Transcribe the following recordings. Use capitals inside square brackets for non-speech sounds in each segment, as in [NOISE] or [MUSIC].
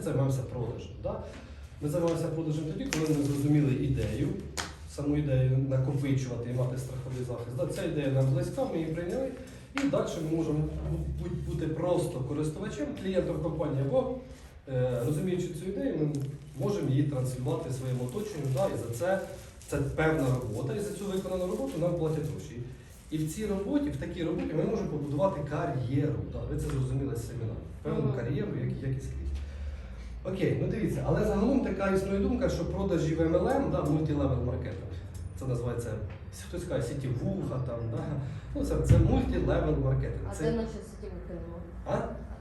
ми займаємося продажем. Да? Ми займаємося продажем тоді, коли ми зрозуміли ідею, саму ідею накопичувати і мати страховий захист. Да? Ця ідея нам близька, ми її прийняли. І далі ми можемо бу- бу- бути просто користувачем, клієнтом компанії, або е, розуміючи цю ідею, ми можемо її транслювати своєму оточенню. Да? І за це це певна робота, і за цю виконану роботу нам платять гроші. І в цій роботі, в такій роботі ми можемо побудувати кар'єру. Да? Ви це зрозуміли з семінару. Певну кар'єру, як, як і скрізь. Окей, ну дивіться, але загалом така існує думка, що продажі в MLM, да, мультилевел маркетинг. Це називається, хтось каже, сітівуха, там, да? ну, це, це мультилевел маркетинг. А Це, де наші сітівки а?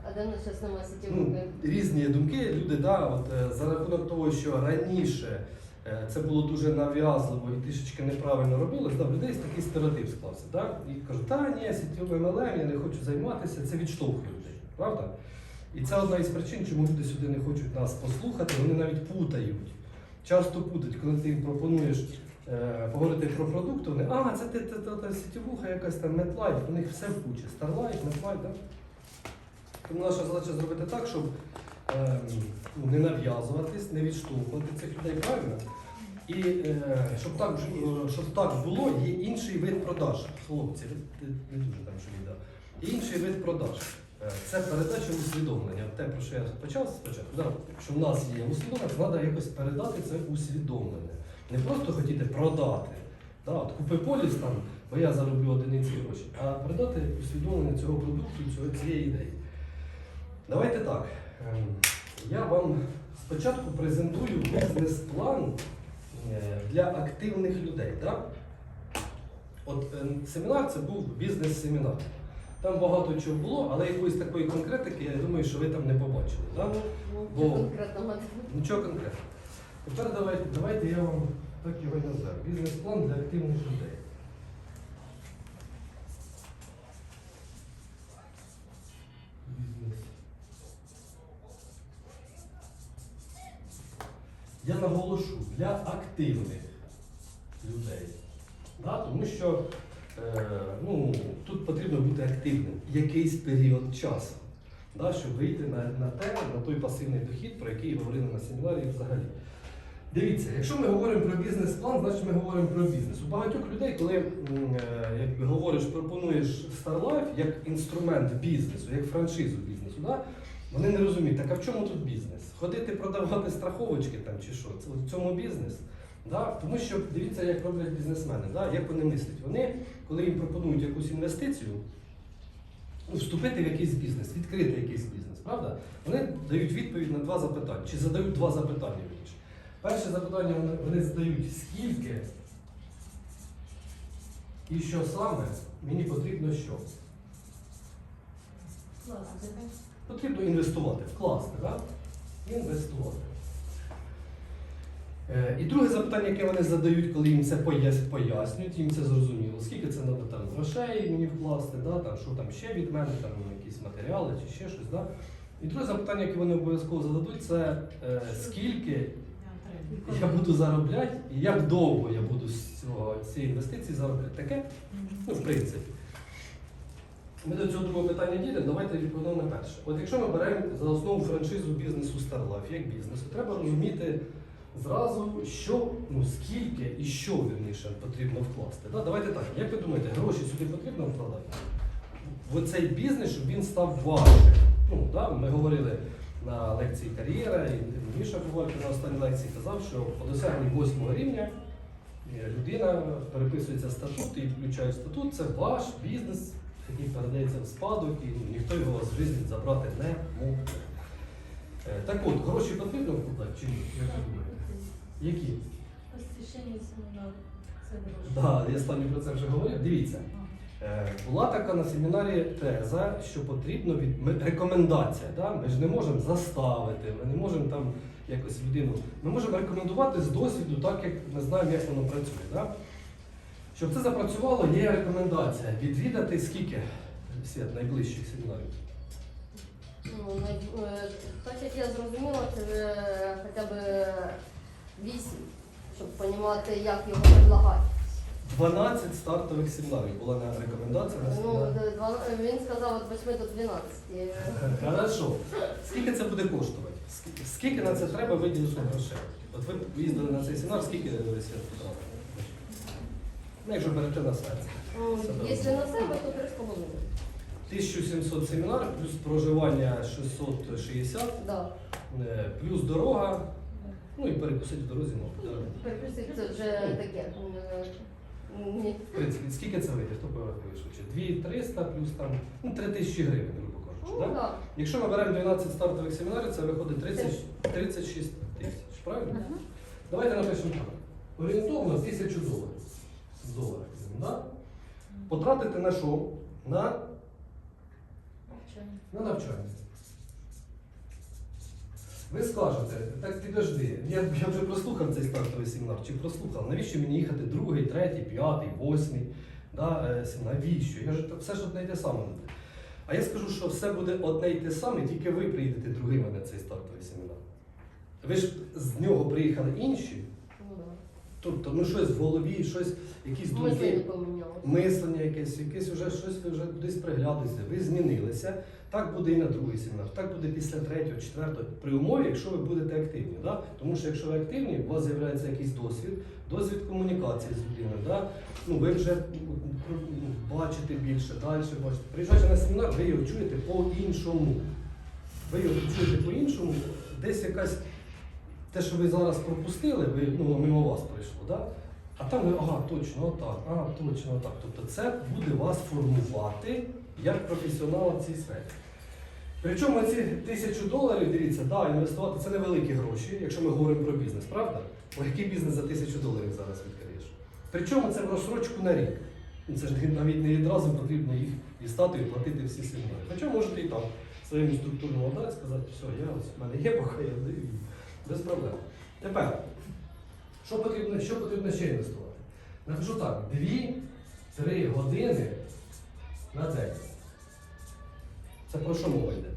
А де наші немає ну, сітівки? різні думки. Люди, да, от, е, за рахунок того, що раніше е, це було дуже нав'язливо і трішечки неправильно робилось, да, в людей такий стереотип склався. Да? І кажуть, та ні, сітєвим MLM, я не хочу займатися, це відштовхує людей, правда? І це одна із причин, чому люди сюди не хочуть нас послухати, вони навіть путають. Часто путають, коли ти їм пропонуєш е, поговорити про продукт, вони, а, це ти, та, та, та сітєвуха якась там MetLife, у них все в кучі. Starlight, MetLife, да? Тому наша задача зробити так, щоб ем, ну, не нав'язуватись, не відштовхувати цих людей правильно. І е, щоб, так, е, щоб так було, є інший вид продаж. Хлопці, не дуже там що відео. Інший вид продаж. Е, Це передача усвідомлення. Те, про що я почав спочатку, да, що в нас є усвідомлення, треба якось передати це усвідомлення. Не просто хотіти продати. Да, от купи поліс там, бо я зароблю одиниці гроші, а передати усвідомлення цього продукту, цього, цієї ідеї. Давайте так. ем, Я вам спочатку презентую бізнес-план е, для активних людей. Да? От ем, семінар це був бізнес-семінар. Там багато чого було, але якоїсь такої конкретики, я думаю, що ви там не побачили. Да? Ну, Бо-? Нічого конкретного. Тепер давайте, давайте я вам так його і назвав. Бізнес-план для активних людей. Бізнес. Я наголошу для активних людей. Да? Тому що ну, тут потрібно бути активним якийсь період часу, да? щоб вийти на, на те, на той пасивний дохід, про який говорили на семінарі взагалі. Дивіться, якщо ми говоримо про бізнес-план, значить ми говоримо про бізнес. У багатьох людей, коли е, як говориш, пропонуєш StarLife як інструмент бізнесу, як франшизу бізнесу, да? вони не розуміють, так а в чому тут бізнес? Ходити продавати страховочки там чи що? Це в цьому бізнес? Да? Тому що дивіться, як роблять бізнесмени, да? як вони мислять. Вони, коли їм пропонують якусь інвестицію, ну, вступити в якийсь бізнес, відкрити якийсь бізнес, правда? Вони дають відповідь на два запитання, чи задають два запитання більше. Перше запитання вони, вони задають, скільки і що саме мені потрібно що? Потрібно інвестувати, вкласти, так? Інвестувати. Е, І друге запитання, яке вони задають, коли їм це пояснюють, їм це зрозуміло. Скільки це треба там грошей мені вкласти, да? там, що там ще від мене, там якісь матеріали чи ще щось. Да? І друге запитання, яке вони обов'язково зададуть, це е, скільки я буду заробляти і як довго я буду з цього, цієї інвестиції заробляти. Таке, ну, в принципі. Ми до цього другого питання дійдемо, давайте відповімо на перше. От якщо ми беремо за основу франшизу бізнесу StarLife, як бізнесу, треба розуміти зразу, що, ну скільки і що вірніше потрібно вкласти. Да? Давайте так, як ви думаєте, гроші сюди потрібно вкладати? В цей бізнес, щоб він став важчим. Ну, да? Ми говорили на лекції кар'єра, і Міша Бувалько на останній лекції казав, що по досягненні восьмого рівня е, людина переписується статут і включає статут, це ваш бізнес, який передається в спадок, і ну, ніхто його вас житті забрати не може. Е, Так от, гроші потрібно вкладати чи ні? Як ви думаєте? Які? Посвящення семінару. Це. Так, я стані про це вже говорив. Дивіться. Е, Була така на семінарі теза, що потрібно від ми- рекомендація. Да? Ми ж не можемо заставити, ми не можемо там якось людину. Ми можемо рекомендувати з досвіду, так як ми знаємо, як воно працює. Да? Щоб це запрацювало, є рекомендація відвідати скільки Свят, найближчих семінарів. Ну, е, так як я зрозуміла, це е, вісім, щоб розуміти, як його предлагати. 12 стартових семінарів була на рекомендація на Ну, семінар. два- він сказав від 8 до 12. Е, [LAUGHS] Хорошо. Скільки це буде коштувати? Ск- Скільки на це треба виділити грошей? От ви їздили на цей семінар, скільки ви свят потратили? Ну, якщо берете на себе. Ну, Це. Якщо на себе, то 3,5. 1700 семінар, плюс проживання 660, Да. е, плюс дорога, ну і перекусити в дорозі ну, можна. Переписик це вже таке. е, ні. В принципі, скільки це вийде? Хто порахує швидше? 2300 плюс там ну, 3000 гривень, грубо кажучи. Ну, да? так. Якщо ми беремо 12 стартових семінарів, це виходить 30, 36 тисяч, правильно? Давайте напишемо так. Орієнтовно 1000 доларів. Доларів. Да? Потратити на що? На, на навчання. Ви скажете, так підожди, я, я вже прослухав цей стартовий семінар, чи прослухав, навіщо мені їхати другий, третій, п'ятий, восьмий, да, е, навіщо? Я ж все ж одне й те саме буде. А я скажу, що все буде одне й те саме, тільки ви приїдете другими на цей стартовий семінар. Ви ж з нього приїхали інші. Тобто ну щось в голові, щось, якісь думки мислення якесь, якесь вже щось ви вже кудись приглядалися, ви змінилися. Так буде і на другий семінар, так буде після третього, четвертого, при умові, якщо ви будете активні. Да? Тому що якщо ви активні, у вас з'являється якийсь досвід, досвід комунікації з людиною. Да? Ну, ви вже бачите більше, далі бачите. Приїжджаючи на семінар, ви його чуєте по-іншому. Ви його чуєте по-іншому, десь якась те, що ви зараз пропустили, ви, ну, мимо вас пройшло, да? а там ви, ага, точно отак, ага, точно отак. Тобто це буде вас формувати як професіонала в цій сфері. Причому ці тисячу доларів, дивіться, да, інвестувати це невеликі гроші, якщо ми говоримо про бізнес, правда? Бо який бізнес за тисячу доларів зараз відкриєш? Причому це в розсрочку на рік. Ну, Це ж навіть не відразу потрібно їх дістати і платити всі семінари. Хоча можете і там своєму структурному отдати сказати, все, я ось в мене є, поки я даю. Без проблем. Тепер, що потрібно, що потрібно ще інвестувати? Напишу так, 2-3 години на день. Це про що мова йде?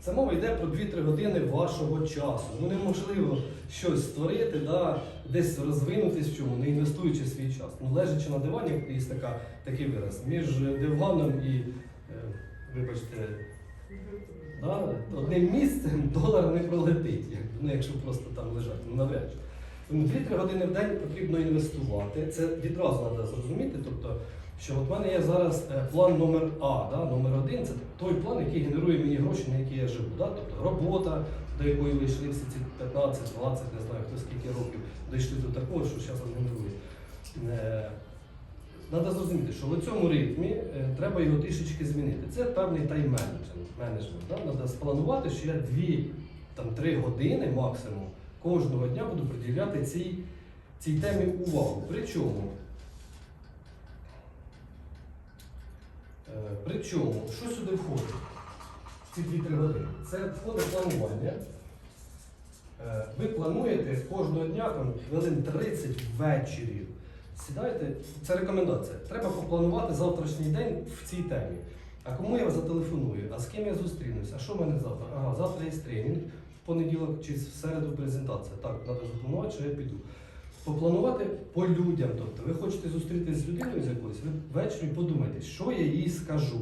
Це мова йде про 2-3 години вашого часу. Ну неможливо щось створити, да, десь розвинутись в чому, не інвестуючи свій час. Ну, лежачи на дивані, є така, такий вираз, між диваном і, е, вибачте, Да? Одним місцем [LAUGHS] долар не пролетить, ну, якщо просто там лежати, ну навряд чи. Тому 2-3 години в день потрібно інвестувати. Це відразу треба зрозуміти. Тобто, що от в мене є зараз е, план номер А, да? номер один це той план, який генерує мені гроші, на які я живу. Да? Тобто робота, до якої ви йшли всі ці 15, 20, не знаю хто скільки років дійшли до такого, що зараз генерує. Треба зрозуміти, що в цьому ритмі е, треба його трішечки змінити. Це певний тайм-менеджмент. Треба спланувати, що я 2-3 години максимум кожного дня буду приділяти цій, цій темі увагу. Причому, е, причому, що сюди входить? Ці 2-3 години. Це входить планування. Е, Ви плануєте кожного дня там, хвилин 30 ввечері. Сідайте, це рекомендація. Треба попланувати завтрашній день в цій темі. А кому я зателефоную? А з ким я зустрінуся? А що в мене завтра? Ага, завтра є тренінг, в понеділок чи в середу презентація. Так, треба запланувати, що я піду. Попланувати по людям. Тобто ви хочете зустрітися з людиною з якоюсь, ви ввечері подумайте, що я їй скажу.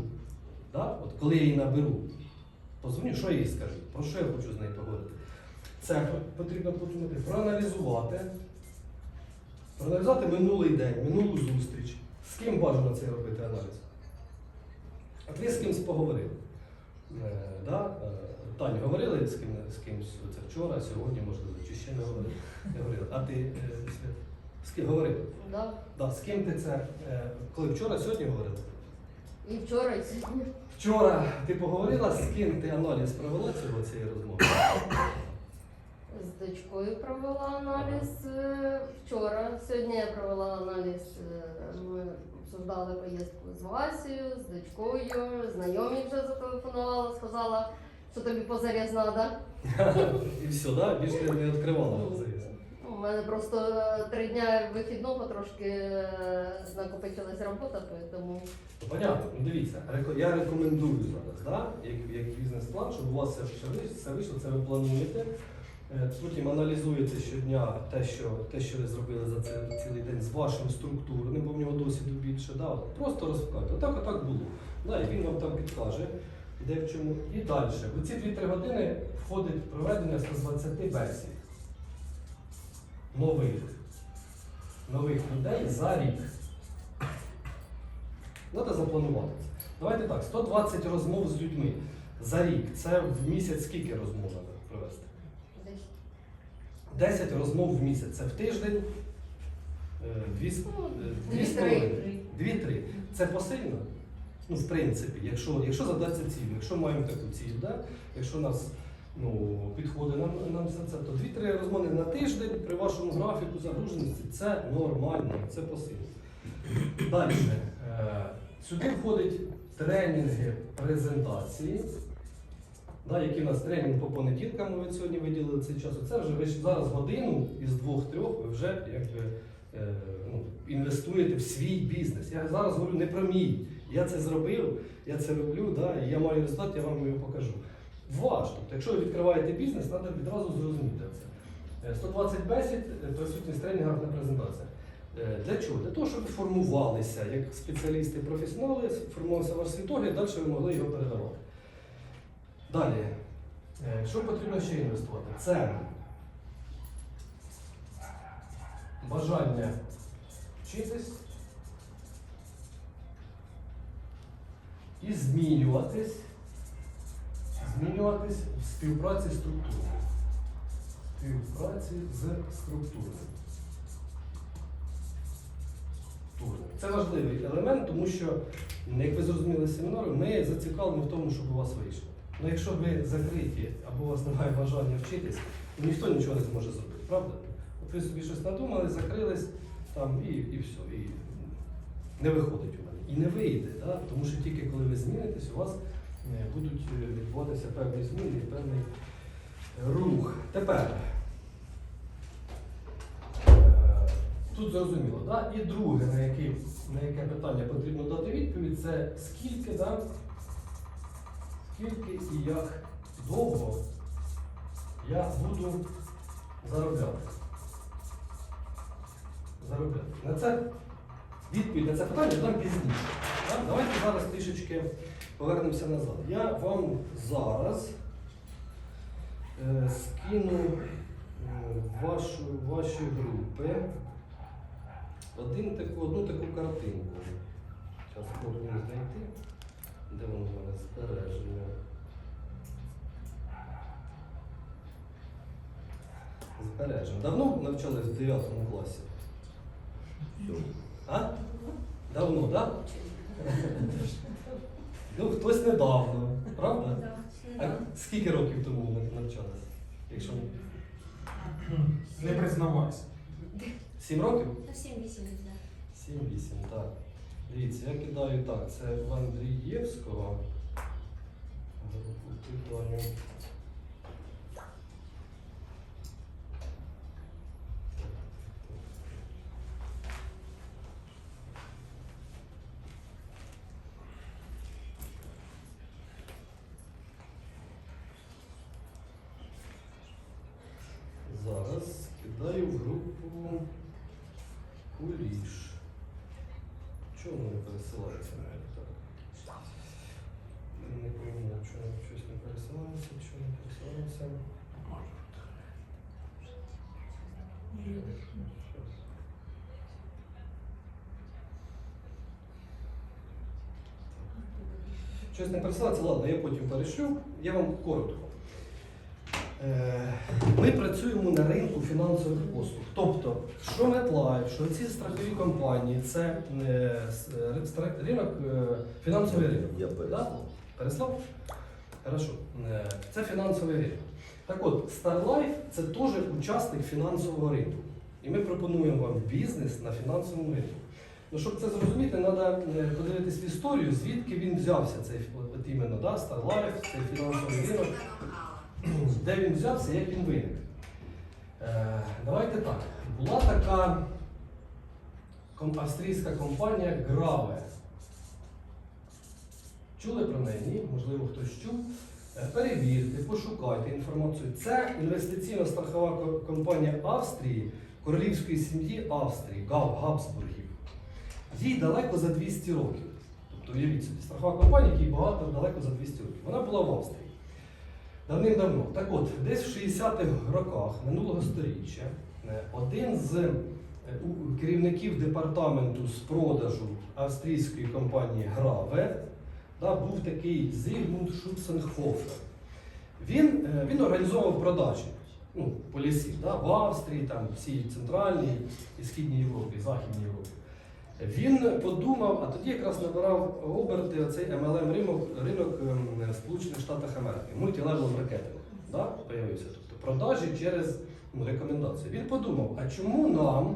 Да? От коли я її наберу, позвоню, що я їй скажу, про що я хочу з нею поговорити. Це потрібно подумати, проаналізувати. Проаналізувати минулий день, минулу зустріч. З ким бажано це робити аналіз? От ви з кимось поговорили. Е, да? е, Таня, говорили з, ким, з кимось це вчора, сьогодні, можливо, чи ще не говорили? Не говорили. А ти е, з ким говорив? Да. Да, з ким ти це? е, Коли вчора, сьогодні говорили? І вчора, і сьогодні. Вчора ти поговорила, з ким ти аналіз провела цього цієї розмови? З дочкою провела аналіз е, вчора. Сьогодні я провела аналіз. е, Ми обсуждали поїздку з Васею, з дочкою. Знайомі вже зателефонувала, сказала, що тобі позаріз треба. І все, да? більше не відкривала завіс. У мене просто три дня вихідного трошки е, накопичилась робота, тому Ну, Понятно, ну дивіться, я рекомендую зараз, да? як, як бізнес-план, щоб у вас все вийшло, це ви плануєте. Е, Потім аналізуєте щодня те, що, те, що ви зробили за цей цілий день з вашим структурним, бо в нього досвіду більше. Да? Просто розпитайте, отак, отак було. Да? І він вам там підкаже. де в чому. І далі. У ці 2-3 години входить проведення 120 бесід. Нових. Нових людей за рік. Треба запланувати це. Давайте так, 120 розмов з людьми за рік. Це в місяць скільки розмов треба провести? Десь. 10 розмов в місяць. Це в тиждень. е, Дві, Ну, е, дві з дві-три. Це посильно? Ну, в принципі, якщо, якщо задаться ціль, якщо маємо таку ціль, да? якщо нас ну, підходить нам, нам все це, то дві-три розмови на тиждень при вашому графіку загруженості це нормально, це посильно. Далі. Е, сюди входять тренінги, презентації. Да, які в нас тренінг по понеділкам ми сьогодні виділили цей час. Це вже ви зараз годину із двох-трьох ви вже якби, е, ну, інвестуєте в свій бізнес. Я зараз говорю не про мій. Я це зробив, я це роблю, да, і я маю результат, я вам його покажу. Ваш. Тобто, якщо ви відкриваєте бізнес, треба відразу зрозуміти це. Е, 120 бесід, е, присутність тренінгах на презентаціях. Е, Для чого? Для того, щоб формувалися як спеціалісти, професіонали, формувався ваш світогляд, далі ви могли його передавати. Далі, е, що потрібно ще інвестувати? Це бажання вчитись і змінюватись, змінюватись в співпраці з структурою. Співпраці з структурою. Структурою. Це важливий елемент, тому що, як ви зрозуміли з семінару, ми зацікавлені в тому, щоб у вас вийшло. Ну, якщо ви закриті або у вас немає бажання вчитись, то ніхто нічого не зможе зробити, правда? От ви собі щось надумали, закрились там і, і все. І не виходить у мене. І не вийде, да? тому що тільки коли ви змінитесь, у вас е, будуть е, відбуватися певні зміни і певний рух. Тепер. е, Тут зрозуміло, да? і друге, на яке, на яке питання потрібно дати відповідь, це скільки, да? Скільки і як довго я буду заробляти. Заробляти. На це відповідь на це питання дам пізніше. Так? Давайте зараз трішечки повернемося назад. Я вам зараз е, скину е, вашу, ваші групи один таку, одну таку картинку. Зараз спробуємо знайти. Де воно в мене збереження? Збереження. Давно навчались в 9 класі? А? Давно, так? Да? Ну, хтось недавно, правда? А скільки років тому ви навчалися? Якщо Не признавайся. сім років? На 7-8, так. 7-8, так. Дивіться, я кидаю так, це в Андрієвського. Кидаю. Зараз кидаю в групу Куліш. Чому не пересилається навіть так? Не пойму, чому щось не Щас. Щось не пересилається, ладно, я потім перешлю. Я вам коротко. Е, Ми працюємо на ринку фінансових послуг. Тобто, що MetLife, що ці страхові компанії, це е, е, ринок, фінансовий ринок. Я Да? переслав. Хорошо. Е, Це фінансовий ринок. Так от, StarLife це теж учасник фінансового ринку. І ми пропонуємо вам бізнес на фінансовому ринку. Ну, щоб це зрозуміти, треба подивитись в історію, звідки він взявся, цей от іменно да, StarLife, цей фінансовий ринок, де він взявся, як він виник. Е, давайте так. Була така австрійська компанія Grave. Чули про неї? Ні? Можливо, хтось чув. Е, Перевірте, пошукайте інформацію. Це інвестиційна страхова компанія Австрії, королівської сім'ї Австрії, Габсбургів. Їй далеко за 200 років. Тобто уявіть собі, страхова компанія, якій багато далеко за 200 років. Вона була в Австрії. Давним-давно. Так от, десь в 60-х роках минулого століття е, один з е, керівників департаменту з продажу австрійської компанії Граве да, був такий Зігмунд Шутценхофер. Він, е, він організовував продажі ну, по лісі да, в Австрії, там, всій Центральній і Східній Європі, Західній Європі. Він подумав, а тоді якраз набирав оберти оцей MLM ринок, ринок ем, Сполучених Штатах Америки, мультилевел маркетинг. Да, появився. Тобто продажі через ну, рекомендації. Він подумав, а чому нам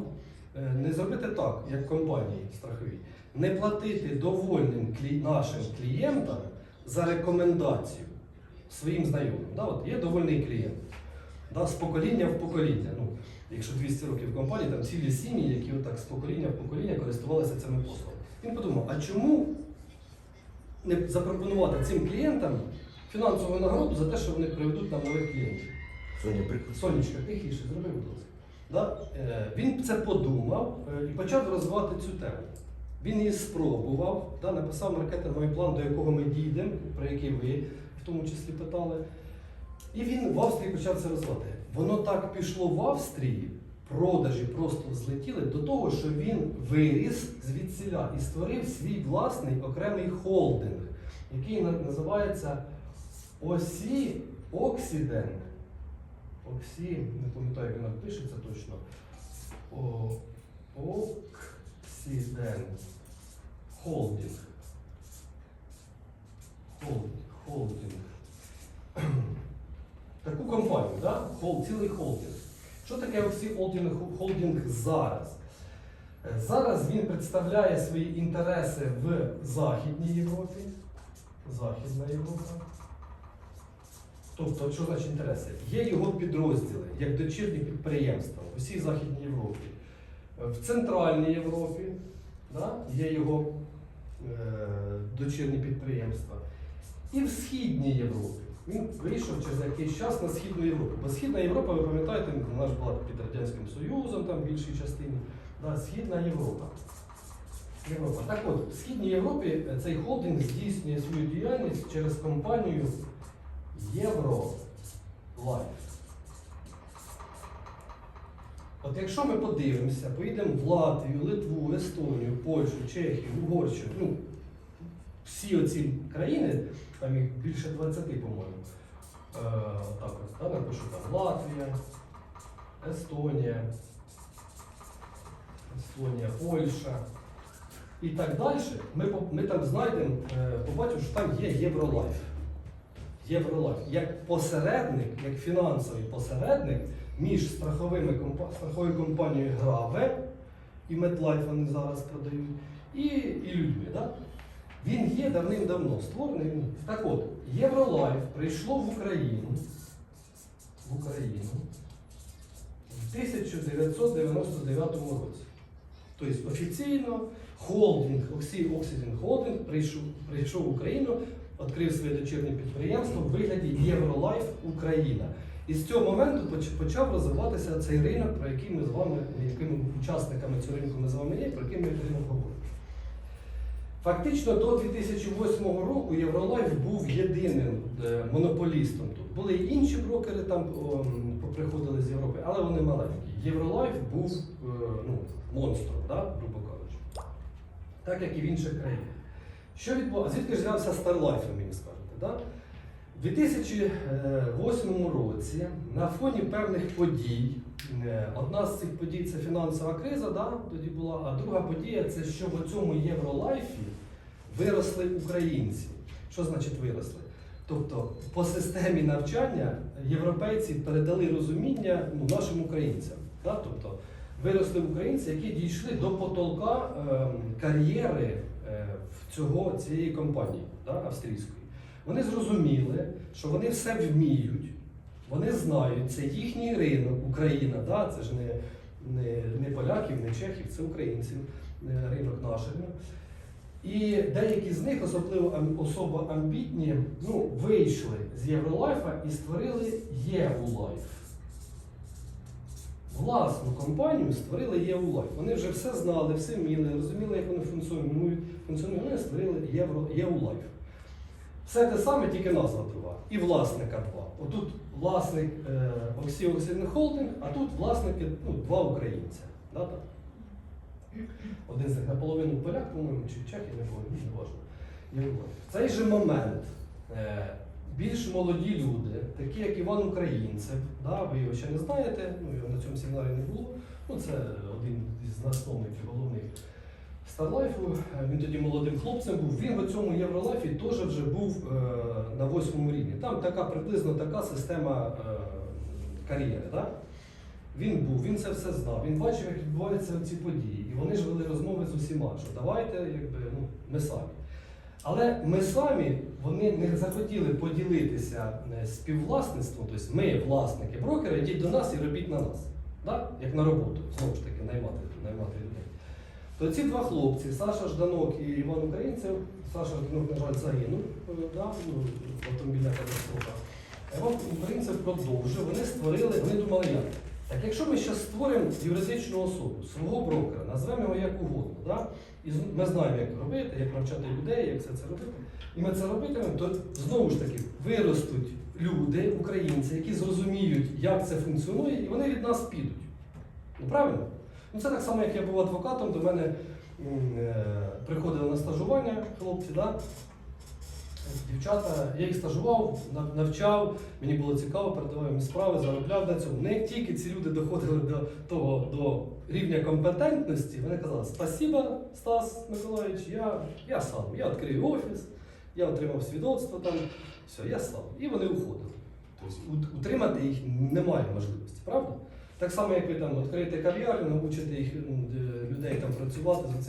е, не зробити так, як компанії страхові, не платити довольним нашим клієнтам за рекомендацію своїм знайомим. Да, от є довольний клієнт. Да, з покоління в покоління. Ну, якщо 200 років в компанії, там цілі сім'ї, які отак з покоління в покоління користувалися цими послугами. Він подумав, а чому не запропонувати цим клієнтам фінансову нагороду за те, що вони приведуть нам нових клієнтів? Соня. Сонечка, тихіше, зроби, будь ласка. Да? Е, Він це подумав е, і почав розвивати цю тему. Він її спробував, да, написав маркетинговий план, до якого ми дійдемо, про який ви в тому числі питали. І він в Австрії почав це розвивати. Воно так пішло в Австрії, продажі просто злетіли до того, що він виріс звідсіля і створив свій власний окремий холдинг, який називається Осі Оксідент. Оксі, не пам'ятаю, як вона пишеться точно. О, Оксідент. Холдинг. Холдинг. Холдинг. [CLEARS THROAT] Таку компанію, да? Хол, цілий холдинг. Що таке Оксі Холдинг, холдинг зараз? Е, Зараз він представляє свої інтереси в Західній Європі. Західна Європа. Тобто, що значить інтереси? Є його підрозділи, як дочірні підприємства в усій Західній Європі. В Центральній Європі да, є його е, дочірні підприємства. І в Східній Європі. Він вийшов через якийсь час на Східну Європу. Бо Східна Європа, ви пам'ятаєте, вона ж була під Радянським Союзом, там в більшій частині. Да, Східна Європа. Європа. Так от, в Східній Європі е, цей холдинг здійснює свою діяльність через компанію Євролайф. От якщо ми подивимося, поїдемо в Латвію, Литву, Естонію, Польщу, Чехію, Угорщину, ну, всі оці країни, там їх більше 20, по-моєму. Е, так ось, да, напишу там Латвія, Естонія, Естонія, Польща і так далі, ми, ми там знайдемо, е, побачимо, що там є Євролайф. Євролайф як посередник, як фінансовий посередник між страховими страховою компанією Граве і MetLife вони зараз продають, і, і людьми. Да? Він є давним-давно створений. Так от, Євролайф прийшло в Україну в Україну в 1999 році. Тобто офіційно холдинг, Оксидін Холдинг прийшов, прийшов в Україну, відкрив своє дочірнє підприємство в вигляді Євролайф Україна. І з цього моменту почав розвиватися цей ринок, про який ми з вами, якими учасниками цього ринку ми з вами є, про який ми ринок говоримо. Фактично до 2008 року Євролайф був єдиним е, монополістом тут. Були й інші брокери там поприходили з Європи, але вони маленькі. Євролайф був е, ну, монстром, да, грубо кажучи. Так як і в інших країнах. Що відбувалося? Звідки ж взявся ви мені скажете? Да? У 2008 році на фоні певних подій, е, одна з цих подій це фінансова криза, да, тоді була, а друга подія це що в цьому Євролайфі виросли українці. Що значить виросли? Тобто по системі навчання європейці передали розуміння ну, нашим українцям. Да? Тобто виросли українці, які дійшли до потолка кар'єри е, в цього, цієї компанії да, австрійської. Вони зрозуміли, що вони все вміють, вони знають, це їхній ринок, Україна, да? це ж не, не, не поляків, не чехів, це українців, е, ринок наш. І деякі з них, особливо особо амбітні, ну, вийшли з Євролайфа і створили Євулайф. Власну компанію створили ЄУЛайф. Вони вже все знали, все вміли, розуміли, як вони функціонують. функціонують. Вони створили ЄУЛайф. Все те саме, тільки назва друга. І власника два. Отут власник е, Оксіоксидний холдинг, а тут власники ну, два українця. Да, так? Один з них наполовину поляк, по-моєму, чи чех, я не пам'ятаю, не важливо. В цей же момент е, більш молоді люди, такі як Іван Українцев, да, ви його ще не знаєте, ну його на цьому семінарі не було. Ну, це один із засновників головних Старлайфу. Він тоді молодим хлопцем був. Він в цьому Євролайфі теж вже був е, на восьмому рівні. Там така приблизно така система е, кар'єри. Да? Він був, він це все знав, він бачив, як відбуваються ці події. І вони ж вели розмови з усіма, що давайте, якби, ну, ми самі. Але ми самі вони не захотіли поділитися е, співвласництвом, тобто ми, власники брокера, йдіть до нас і робіть на нас. Да? Як на роботу, знову ж таки, наймати, наймати людей. То ці два хлопці, Саша Жданок і Іван Українцев, Саша Жданок, на жаль, загинув е, да? ну, автомобільна катастрофа. Іван Українцев продовжив, вони створили, вони думали як. Так якщо ми зараз створимо юридичну особу, свого брокера, назвемо його як угодно, да? І ми знаємо, як робити, як навчати людей, як все це робити, і ми це робитимемо, то знову ж таки виростуть люди, українці, які зрозуміють, як це функціонує, і вони від нас підуть. Ну правильно? Ну це так само, як я був адвокатом, до мене е, приходили на стажування хлопці, да? дівчата, я їх стажував, навчав, мені було цікаво, передавав їм справи, заробляв на цьому. Не тільки ці люди доходили до того до рівня компетентності, вони казали, спасіба, Стас Миколаївич, я, я сам, я відкрию офіс, я отримав свідоцтво там, все, я сам. І вони уходили. Тобто утримати їх немає можливості, правда? Так само, як ви там відкриєте кав'ярню, навчити їх людей там працювати за цим.